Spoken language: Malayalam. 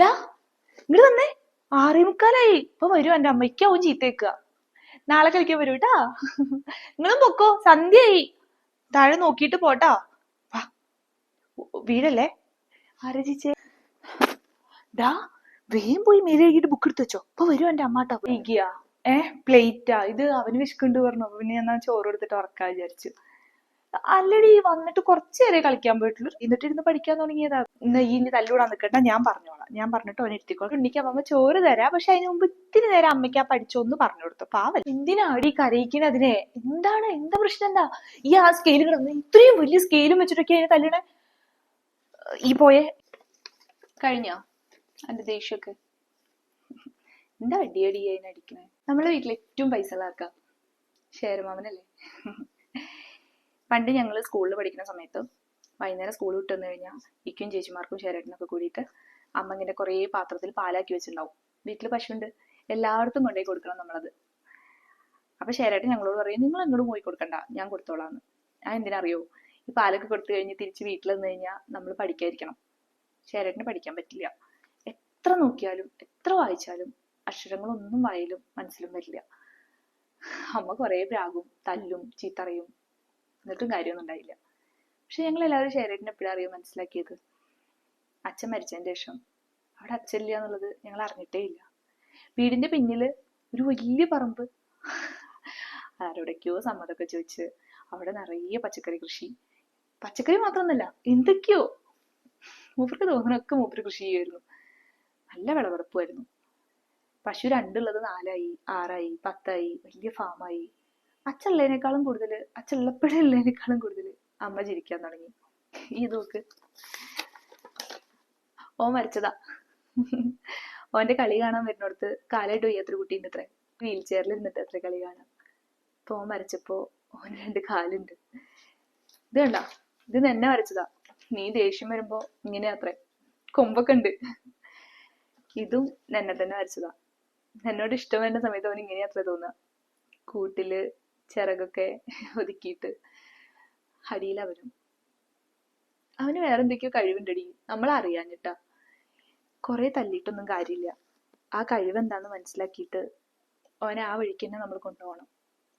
ഡാ ഇങ്ങോട്ട് വന്നേ. ആറേ മുക്കാലായി. ഇപ്പൊ വരും എന്റെ അമ്മയ്ക്കാവും ചീത്തേക്കുക. നാളെ കളിക്കാൻ വരൂ കേട്ടാ നിങ്ങളും പൊക്കോ സന്ധ്യയായി. താഴെ നോക്കിയിട്ട് പോട്ടാ. വീടല്ലേ? ആരാ ചേച്ചേ? ഡാ വേഗം പോയി മേലെ കഴുകിയിട്ട് ബുക്ക് എടുത്ത് വെച്ചോ. ഇപ്പൊ വരും എന്റെ അമ്മ വൈകിയാ. ഏ പ്ലേറ്റാ ഇത് അവന് വിശക്കുണ്ട് പറഞ്ഞു. പിന്നെ ഞാൻ ചോറ് എടുത്തിട്ട് ഉറക്കാൻ വിചാരിച്ചു. അല്ലടി വന്നിട്ട് കുറച്ചു നേരം കളിക്കാൻ പോയിട്ടുള്ളൂ. എന്നിട്ട് ഇരുന്ന് പഠിക്കാൻ തുടങ്ങിയതാ. ഇന്ന് ഈ തല്ലൂടാ നിൽക്കണ്ട ഞാൻ പറഞ്ഞോളാം ഞാൻ പറഞ്ഞിട്ട് അവനെ ഇരുത്തിക്കോളാം. ഉണ്ണിക്ക് അമ്മ ചോറ് തരാം. പക്ഷെ അതിന് മുമ്പ് ഇത്തിരി നേരം അമ്മയ്ക്ക് ആ പഠിച്ചോന്ന് പറഞ്ഞു കൊടുത്തു. പാവൽ എന്തിനാടി കരയിക്കണേ അതിനെ? എന്താണ്? എന്താ പ്രശ്നം? എന്താ? ഈ ആ സ്കെയിൽ കിടന്ന് ഇത്രയും വലിയ സ്കെയിലും വെച്ചിട്ടൊക്കെ അതിനെ തല്ലണേ? ഈ പോയെ. കഴിഞ്ഞോ? എന്റെ ദേഷ്യമൊക്കെ. എന്താ അടി അതിനെ അടിക്കണേ? നമ്മളെ വീട്ടിൽ ഏറ്റവും പൈസ ഉള്ളതാക്കാം ഷേർമാമനല്ലേ പണ്ട് ഞങ്ങൾ സ്കൂളിൽ പഠിക്കുന്ന സമയത്ത് വൈകുന്നേരം സ്കൂൾ വിട്ട് വന്നു കഴിഞ്ഞാൽ ഇക്കും ചേച്ചിമാർക്കും ഷേരേട്ടനൊക്കെ കൂടിയിട്ട് അമ്മ ഇങ്ങനെ കുറേ പാത്രത്തിൽ പാലാക്കി വെച്ചിട്ടുണ്ടാവും. വീട്ടിൽ പശുണ്ട്. എല്ലായിടത്തും കൊണ്ടുപോയി കൊടുക്കണം നമ്മളത്. അപ്പൊ ഷേരേട്ടൻ ഞങ്ങളോട് പറയും നിങ്ങൾ എങ്ങോട്ടും പോയി കൊടുക്കണ്ട. ഞാൻ കൊടുത്തോളാന്ന്. ഞാൻ എന്തിനറിയോ? ഈ പാലൊക്കെ കൊടുത്തു കഴിഞ്ഞ് തിരിച്ച് വീട്ടിൽ വന്നു കഴിഞ്ഞാൽ നമ്മൾ പഠിക്കാതിരിക്കണം. ഷേരേട്ടന് പഠിക്കാൻ പറ്റില്ല. എത്ര നോക്കിയാലും എത്ര വായിച്ചാലും അക്ഷരങ്ങളൊന്നും വായിലും മനസ്സിലും വരില്ല. അമ്മ കുറേ പ്രാകും തല്ലും ചീത്തറയും എന്നിട്ടും കാര്യമൊന്നും ഉണ്ടായില്ല. പക്ഷെ ഞങ്ങൾ എല്ലാവരും ഷെയറേറ്റിനെ എപ്പോഴാണ് അറിയാൻ മനസ്സിലാക്കിയത്? അച്ഛൻ മരിച്ചതിന് ശേഷം. അവിടെ അച്ഛനില്ല എന്നുള്ളത് ഞങ്ങൾ അറിഞ്ഞിട്ടേ ഇല്ല. വീടിന്റെ പിന്നിൽ ഒരു വലിയ പറമ്പ്. ആരോടൊക്കെയോ സമ്മതമൊക്കെ ചോദിച്ച് അവിടെ നിറയെ പച്ചക്കറി കൃഷി. പച്ചക്കറി മാത്രമൊന്നുമല്ല എന്തൊക്കെയോ. മൂപ്പർക്ക് തോന്നണൊക്കെ മൂപ്പര് കൃഷി ചെയ്യുമായിരുന്നു. നല്ല വിളവെടുപ്പുമായിരുന്നു പശു രണ്ടുള്ളത് നാലായി ആറായി പത്തായി വലിയ ഫാമായി. അച്ഛനുള്ളതിനേക്കാളും കൂടുതൽ അച്ഛനുള്ളപ്പോഴേ ഉള്ളതിനേക്കാളും കൂടുതൽ അമ്മ ചിരിക്കാൻ തുടങ്ങി. ഈ നോക്ക്. ഓ വരച്ചതാ ഓന്റെ കളി കാണാൻ വരുന്നിടത്ത് കാലായിട്ട് വയ്യാത്തൊരു കുട്ടീന്റെ അത്ര വീൽ ചെയറിൽ ഇരുന്നിട്ട് അത്ര കളി കാണാൻ അപ്പൊ ഓൻ വരച്ചപ്പോ ഓന് രണ്ട് കാലുണ്ട്. ഇത് കണ്ട? ഇത് തന്നെ വരച്ചതാ. നീ ദേഷ്യം വരുമ്പോ ഇങ്ങനെ അത്രേ. കൊമ്പൊക്കെ ഉണ്ട്. ഇതും എന്നെ തന്നെ വരച്ചതാ. എന്നോട് ഇഷ്ടം വരുന്ന സമയത്ത് അവൻ ഇങ്ങനെ അത്ര തോന്നുക കൂട്ടിൽ ചിറകൊക്കെ ഒതുക്കിയിട്ട് അവനും അവന് വേറെന്തൊക്കെയോ കഴിവുണ്ടടി. നമ്മൾ അറിയാഞ്ഞിട്ടാ കുറെ തല്ലിയിട്ടൊന്നും കാര്യമില്ല. ആ കഴിവ് എന്താണെന്ന് മനസ്സിലാക്കിയിട്ട് അവനെ ആ വഴിക്ക് തന്നെ നമ്മൾ കൊണ്ടുപോകണം.